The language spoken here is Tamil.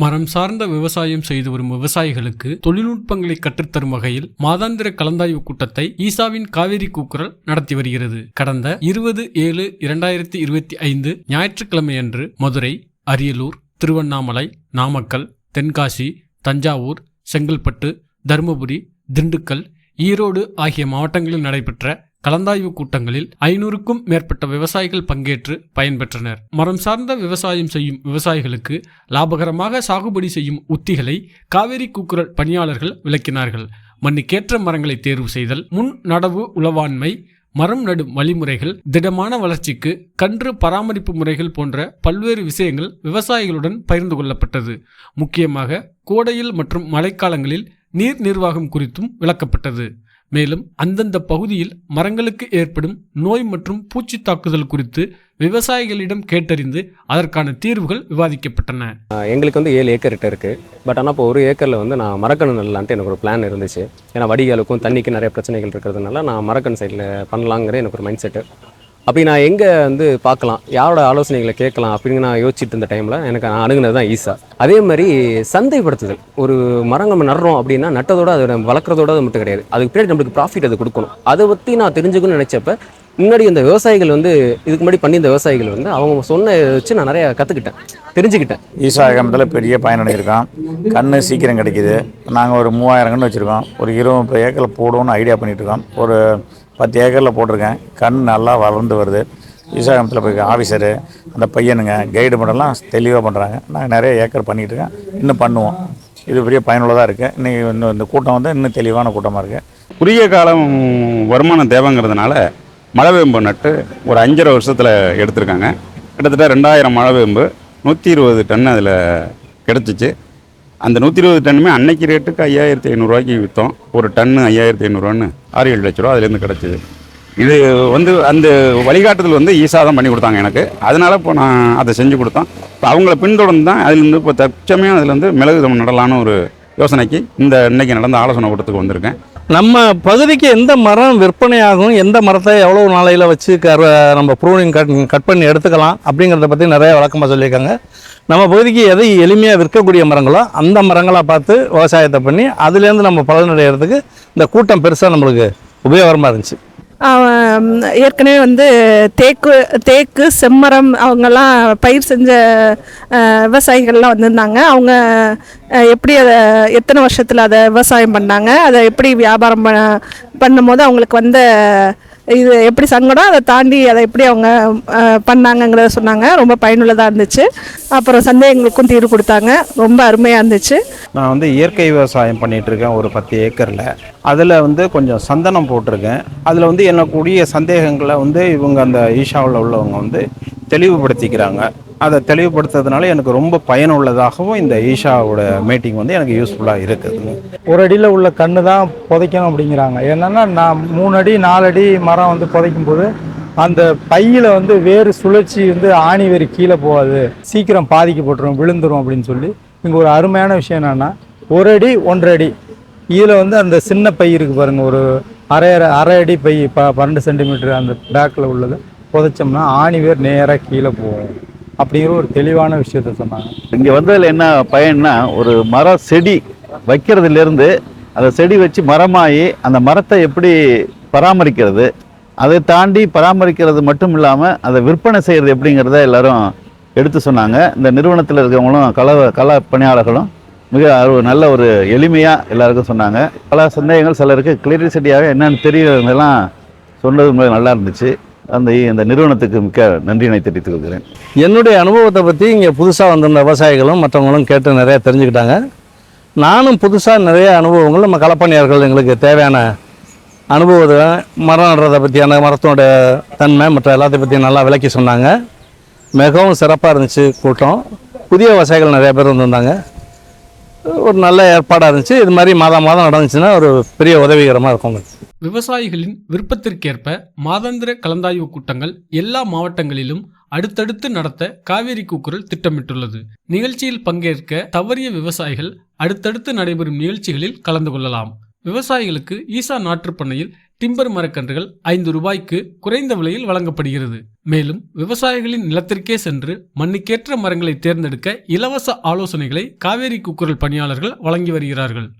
மரம் சார்ந்த விவசாயம் செய்து வரும் விவசாயிகளுக்கு தொழில்நுட்பங்களை கற்றுத்தரும் வகையில் மாதாந்திர கலந்தாய்வு கூட்டத்தை ஈசாவின் காவேரி கூக்குரல் நடத்தி வருகிறது. கடந்த இருபது ஏழு இரண்டாயிரத்தி இருபத்தி ஐந்து ஞாயிற்றுக்கிழமையன்று மதுரை அரியலூர் திருவண்ணாமலை நாமக்கல் தென்காசி தஞ்சாவூர் செங்கல்பட்டு தருமபுரி திண்டுக்கல் ஈரோடு ஆகிய மாவட்டங்களில் நடைபெற்ற கலந்தாய்வு கூட்டங்களில் ஐநூறுக்கும் மேற்பட்ட விவசாயிகள் பங்கேற்று பயன்பெற்றனர். மரம் சார்ந்த விவசாயம் செய்யும் விவசாயிகளுக்கு லாபகரமாக சாகுபடி செய்யும் உத்திகளை காவேரி கூக்குரல் பணியாளர்கள் விளக்கினார்கள். மண்ணுக்கேற்ற மரங்களை தேர்வு செய்தல் முன் நடவு உளவாண்மை மரம் நடும் வழிமுறைகள் திடமான வளர்ச்சிக்கு கன்று பராமரிப்பு முறைகள் போன்ற பல்வேறு விஷயங்கள் விவசாயிகளுடன் பகிர்ந்து கொள்ளப்பட்டது. முக்கியமாக கோடையில் மற்றும் மழைக்காலங்களில் நீர் நிர்வாகம் குறித்தும் விளக்கப்பட்டது. மேலும் அந்தந்த பகுதியில் மரங்களுக்கு ஏற்படும் நோய் மற்றும் பூச்சி தாக்குதல் குறித்து விவசாயிகளிடம் கேட்டறிந்து அதற்கான தீர்வுகள் விவாதிக்கப்பட்டன. எங்களுக்கு வந்து ஏழு ஏக்கர் கிட்ட இருக்குது பட் ஆனால் இப்போ ஒரு ஏக்கரில் வந்து நான் மரக்கணு நடலான்ட்டு எனக்கு ஒரு பிளான் இருந்துச்சு. ஏன்னா வடிகாலுக்கும் தண்ணிக்கு நிறைய பிரச்சனைகள் இருக்கிறதுனால நான் மரக்கண் சைடில் பண்ணலாங்கிற எனக்கு ஒரு மைண்ட் செட்டு அப்படி நான் எங்கே வந்து பார்க்கலாம்? யாரோட ஆலோசனைகளை கேட்கலாம் அப்படின்னு நான் யோசிச்சுட்டு இருந்த டைமில் எனக்கு நான் அணுகுனது தான் ஈஸா அதே மாதிரி சந்தைப்படுத்துதல். ஒரு மரம் நம்ம நடுறோம் அப்படின்னா நட்டதோட அதை வளர்க்குறதோட அது மட்டும் கிடையாது. அதுக்கு பின்னாடி நம்மளுக்கு ப்ராஃபிட் அது கொடுக்கணும். அதை பற்றி நான் தெரிஞ்சுக்கணும்னு நினச்சப்ப முன்னாடி இந்த விவசாயிகள் வந்து இதுக்கு முன்னாடி பண்ணி இந்த விவசாயிகள் வந்து அவங்க சொன்ன வச்சு நான் நிறைய கற்றுக்கிட்டேன் தெரிஞ்சுக்கிட்டேன். ஈசாகமத்தில் பெரிய பயனடையிருக்கோம் கன்று சீக்கிரம் கிடைக்குது. நாங்கள் ஒரு மூவாயிரம் கன்று வச்சுருக்கோம். ஒரு இருபது முப்பது ஏக்கரில் போடுவோம்னு ஐடியா பண்ணிகிட்ருக்கோம் ஒரு பத்து ஏக்கரில் போட்டிருக்கேன். கண் நல்லா வளர்ந்து வருது. ஈசாகமத்தில் போய் ஆஃபீஸரு அந்த பையனுங்க கைடு பண்ணலாம் தெளிவாக பண்ணுறாங்க நாங்கள் நிறைய ஏக்கர் பண்ணிகிட்டு இருக்கேன் இன்னும் பண்ணுவோம். இது பெரிய பயனுள்ளதாக இருக்குது இன்னைக்கு இன்னும் இந்த கூட்டம் வந்து இன்னும் தெளிவான கூட்டமாக இருக்குது குறுகிய காலம் வருமானம் தேவைங்கிறதுனால மழைவேம்பு நட்டு ஒரு அஞ்சரை வருஷத்தில் எடுத்திருக்காங்க. கிட்டத்தட்ட ரெண்டாயிரம் மழைவேம்பு நூற்றி இருபது டன் அதில் கிடச்சிச்சு. அந்த நூற்றி இருபது டன்னுமே அன்னைக்கு ரேட்டுக்கு ஐயாயிரத்தி ஐநூறுரூவாய்க்கு விற்றோம் ஒரு டன்னு ஐயாயிரத்தி ஐநூறுரூவான்னு ஆறு ஏழு லட்ச ரூபா அதுலேருந்து கிடச்சிது. இது வந்து அந்த வழிகாட்டுதல் வந்து ஈஸாக தான் பண்ணி கொடுத்தாங்க எனக்கு. அதனால் இப்போ நான் அதை செஞ்சு கொடுத்தோம். இப்போ அவங்கள பின்தொடர்ந்து தான் அதுலேருந்து இப்போ தற்சமயம் அதுலேருந்து மிளகு தம் நடலான்னு ஒரு யோசனைக்கு இந்த இன்னைக்கு நடந்த ஆலோசனை கூட்டத்துக்கு வந்திருக்கேன். நம்ம பகுதிக்கு எந்த மரம் விற்பனையாகும் எந்த மரத்தை எவ்வளோ நாளையில் வச்சு க நம்ம ப்ரூனிங் கட் கட் பண்ணி எடுத்துக்கலாம் அப்படிங்கிறத பற்றி நிறைய வழக்கமாக சொல்லியிருக்காங்க. நம்ம பகுதிக்கு எதை எளிமையாக விற்கக்கூடிய மரங்களோ அந்த மரங்களாக பார்த்து விவசாயத்தை பண்ணி அதுலேருந்து நம்ம பலனடைகிறதுக்கு இந்த கூட்டம் பெருசாக நம்மளுக்கு உபயோகரமாக இருந்துச்சு. ஏற்கனவே வந்து தேக்கு தேக்கு செம்மரம் அவங்கெல்லாம் பயிர் செஞ்ச விவசாயிகள்லாம் வந்திருந்தாங்க. அவங்க எப்படி அதை எத்தனை வருஷத்தில் அதை விவசாயம் பண்ணாங்க? அதை எப்படி வியாபாரம் பண்ண பண்ணும்போது அவங்களுக்கு வந்த இது எப்படி சங்கடம்? அதை தாண்டி அதை எப்படி அவங்க பண்ணாங்கங்கிறத சொன்னாங்க. ரொம்ப பயனுள்ளதாக இருந்துச்சு. அப்புறம் சந்தேகங்களுக்கும் தீர்வு கொடுத்தாங்க. ரொம்ப அருமையாக இருந்துச்சு. நான் வந்து இயற்கை விவசாயம் பண்ணிட்டு இருக்கேன் ஒரு பத்து ஏக்கரில். அதில் வந்து கொஞ்சம் சந்தனம் போட்டிருக்கேன். அதில் வந்து எனக்குரிய சந்தேகங்களை வந்து இவங்க அந்த ஈஷாவில் உள்ளவங்க வந்து தெளிவுபடுத்திக்கிறாங்க. அதை தெளிவுபடுத்துறதுனால எனக்கு ரொம்ப பயனுள்ளதாகவும் இந்த ஈஷாவோட மீட்டிங் வந்து எனக்கு யூஸ்ஃபுல்லாக இருக்குதுங்க ஒரு அடியில் உள்ள கண்ணு தான் புதைக்கணும் அப்படிங்கிறாங்க. என்னன்னா நான் மூணு அடி நாலு அடி மரம் வந்து புதைக்கும் போது அந்த பையில் வந்து வேறு சுழற்சி வந்து ஆணி வேறு கீழே போகாது. சீக்கிரம் பாதிக்கப்பட்டுரும் விழுந்துரும் அப்படின்னு சொல்லி இங்கே ஒரு அருமையான விஷயம் என்னென்னா ஒரு அடி ஒன்றரை அடி. இதில் வந்து அந்த சின்ன பை இருக்குது பாருங்கள் ஒரு அரை அரை அரை அடி பை ப பன்னெண்டு சென்டிமீட்டர் அந்த பேக்கில் உள்ளது. புதைச்சோம்னா ஆணி வேர் நேராக கீழே போகும். அப்படிங்கிற ஒரு தெளிவான விஷயத்த சொன்னாங்க. இங்கே வந்ததில் என்ன பயன்னா ஒரு மர செடி வைக்கிறதுலேருந்து அந்த செடி வச்சு மரமாகி அந்த மரத்தை எப்படி பராமரிக்கிறது அதை தாண்டி பராமரிக்கிறது மட்டும் இல்லாமல் அதை விற்பனை செய்கிறது எப்படிங்கிறத எல்லாரும் எடுத்து சொன்னாங்க. இந்த நிறுவனத்தில் இருக்கிறவங்களும் கல கல பணியாளர்களும் மிக நல்ல ஒரு எளிமையாக எல்லாருக்கும் சொன்னாங்க. பல சந்தேகங்கள் சிலருக்கு கிளியரிசிட்டியாக என்னென்னு தெரியறதெல்லாம் சொன்னது நல்லா இருந்துச்சு. அந்த இந்த நிறுவனத்துக்கு மிக்க நன்றியினை தெரிவித்துக் கொள்கிறேன். என்னுடைய அனுபவத்தை பற்றி இங்கே புதுசாக வந்திருந்த விவசாயிகளும் மற்றவங்களும் கேட்டு நிறைய தெரிஞ்சுக்கிட்டாங்க. நானும் புதுசாக நிறைய அனுபவங்கள் நம்ம களப்பணியார்கள் எங்களுக்கு தேவையான அனுபவத்தை மரம் நடுறதை பற்றியான மரத்தோட தன்மை மற்ற எல்லாத்தையும் பற்றி நல்லா விளக்கி சொன்னாங்க. மிகவும் சிறப்பாக இருந்துச்சு கூட்டம். புதிய விவசாயிகள் நிறைய பேர் வந்திருந்தாங்க. ஒரு நல்ல ஏற்பாடாக இருந்துச்சு. இது மாதிரி மாதம் மாதம் நடந்துச்சுன்னா ஒரு பெரிய உதவிகரமாக இருக்கும் விவசாயிகளின் விருப்பத்திற்கேற்ப மாதாந்திர கலந்தாய்வு கூட்டங்கள் எல்லா மாவட்டங்களிலும் அடுத்தடுத்து நடத்த காவேரி கூக்குரல் திட்டமிட்டுள்ளது. நிகழ்ச்சியில் பங்கேற்க தவறிய விவசாயிகள் அடுத்தடுத்து நடைபெறும் நிகழ்ச்சிகளில் கலந்து கொள்ளலாம். விவசாயிகளுக்கு ஈசா நாற்றுப்பண்ணையில் டிம்பர் மரக்கன்றுகள் ஐந்து ரூபாய்க்கு குறைந்த விலையில் வழங்கப்படுகிறது. மேலும் விவசாயிகளின் நிலத்திற்கே சென்று மண்ணுக்கேற்ற மரங்களை தேர்ந்தெடுக்க இலவச ஆலோசனைகளை காவேரி கூக்குரல் பணியாளர்கள் வழங்கி வருகிறார்கள்.